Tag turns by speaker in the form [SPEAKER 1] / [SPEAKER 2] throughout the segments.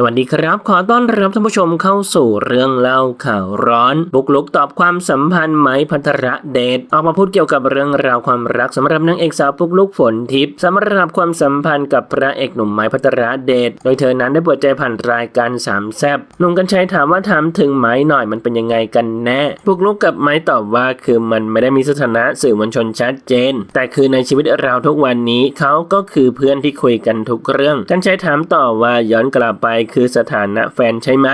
[SPEAKER 1] สวัสดีครับ ขอต้อนรับท่านผู้ชมเข้าสู่เรื่องเล่าข่าวร้อน บุกลุกตอบความสัมพันธ์ไหมพัทระเดชออกมาพูดเกี่ยวกับเรื่องราวความรักสำหรับนางเอกสาวปุกลุกฝนทิพย์สำหรับความสัมพันธ์กับพระเอกหนุ่มไหมพัทระเดชโดยเธอนั้นได้เปิดใจผ่านรายการสามแซบหนุ่มกัญชัยถามว่าถามถึงไหมหน่อยมันเป็นยังไงกันแน่ปุกลุกกับไหมตอบว่าคือมันไม่ได้มีสถานะสื่อมวลชนชัดเจน แต่คือในชีวิตเราทุกวันนี้เขาก็คือเพื่อนที่คุยกันทุกเรื่อง กัญชัยถามต่อว่าย้อนกลับไปคือสถานะแฟนใช่ไหม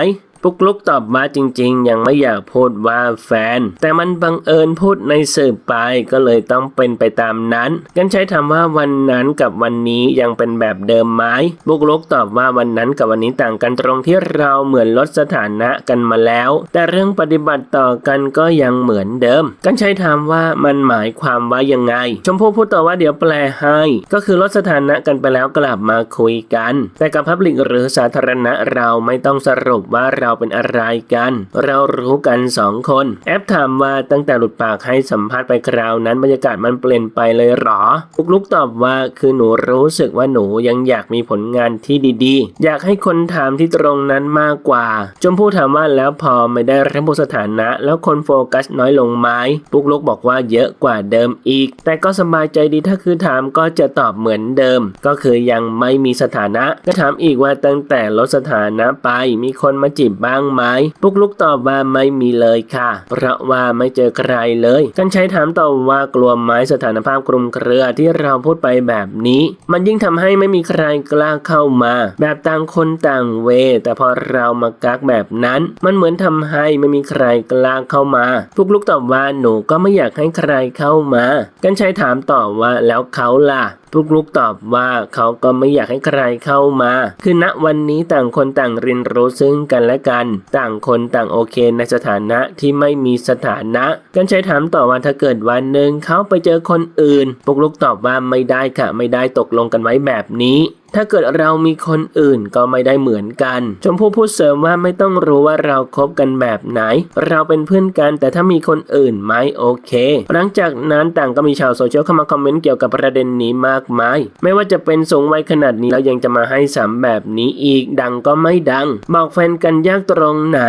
[SPEAKER 1] ปุกลุกตอบว่าจริงๆ ยังไม่อยากพูดว่าแฟน แต่มันบังเอิญพูดในสื่อไปก็เลยต้องเป็นไปตามนั้น กันใช้ถามว่าวันนั้นกับวันนี้ยังเป็นแบบเดิมไหมปุกลุกตอบว่าวันนั้นกับวันนี้ต่างกันตรงที่เราเหมือนลดสถานะกันมาแล้ว แต่เรื่องปฏิบัติต่อกันก็ยังเหมือนเดิม กันใช้ถามว่ามันหมายความว่ายังไง ชมพู่พูดต่อว่าเดี๋ยวแปลให้ ก็คือลดสถานะกันไปแล้วกลับมาคุยกัน แต่กับพับลิกหรือสาธารณะเราไม่ต้องสรุปว่าเราเป็นอะไรกัน เรารู้กันสองคน แอปถามว่าตั้งแต่หลุดปากให้สัมภาษณ์ไปคราวนั้นบรรยากาศมันเปลี่ยนไปเลยหรอปุกลุกตอบว่าคือหนูรู้สึกว่าหนูยังอยากมีผลงานที่ดีๆ อยากให้คนถามที่ตรงนั้นมากกว่าจมพู่ถามว่าแล้วพอไม่ได้ระบุสถานะ แล้วคนโฟกัสน้อยลงไหมปุกลุกบอกว่าเยอะกว่าเดิมอีก แต่ก็สบายใจดีถ้าคือถามก็จะตอบเหมือนเดิม ก็คือยังไม่มีสถานะ ก็ถามอีกว่าตั้งแต่ลดสถานะไปมีคนมาจีบบ้างไหมปุกลุกตอบว่าไม่มีเลยค่ะ เพราะว่าไม่เจอใครเลยกันใช้ถามต่อว่ากลัวไหมสถานภาพกลุ่มเครือที่เราพูดไปแบบนี้ มันยิ่งทำให้ไม่มีใครกล้าเข้ามา แบบต่างคนต่างเว แต่พอเรามากักแบบนั้น มันเหมือนทำให้ไม่มีใครกล้าเข้ามาปุกลุกตอบว่าหนูก็ไม่อยากให้ใครเข้ามา กันใช้ถามต่อว่าแล้วเขาล่ะ ปุกลุกตอบว่าเขาก็ไม่อยากให้ใครเข้ามา คือณวันนี้ต่างคนต่างเรียนรู้ซึ่งกันและกัน ต่างคนต่างโอเคในสถานะที่ไม่มีสถานะกันใช้ถามต่อว่าถ้าเกิดวันหนึ่งเขาไปเจอคนอื่น ปุกลุกตอบว่าไม่ได้ค่ะ ไม่ได้ตกลงกันไว้แบบนี้ ถ้าเกิดเรามีคนอื่นก็ไม่ได้เหมือนกัน ชมพู่พูดเสริมว่าไม่ต้องรู้ว่าเราคบกันแบบไหน เราเป็นเพื่อนกันแต่ถ้ามีคนอื่นไหมโอเค หลังจากนั้นต่างก็มีชาวโซเชียลเข้ามาคอมเมนต์เกี่ยวกับประเด็นนี้มากมาย ไม่ว่าจะเป็นสูงวัยขนาดนี้แล้วยังจะมาให้สามแบบนี้อีกดังก็ไม่ดัง บอกแฟนกันยากตรงไหน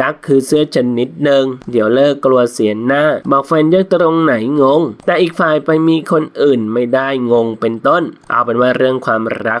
[SPEAKER 1] กักคือเสื้อชนิดหนึ่งเดี๋ยวเลิกกลัวเสียหน้า บอกแฟนยากตรงไหนงง แต่อีกฝ่ายไปมีคนอื่นไม่ได้งงเป็นต้น เอาเป็นว่าเรื่องความรัก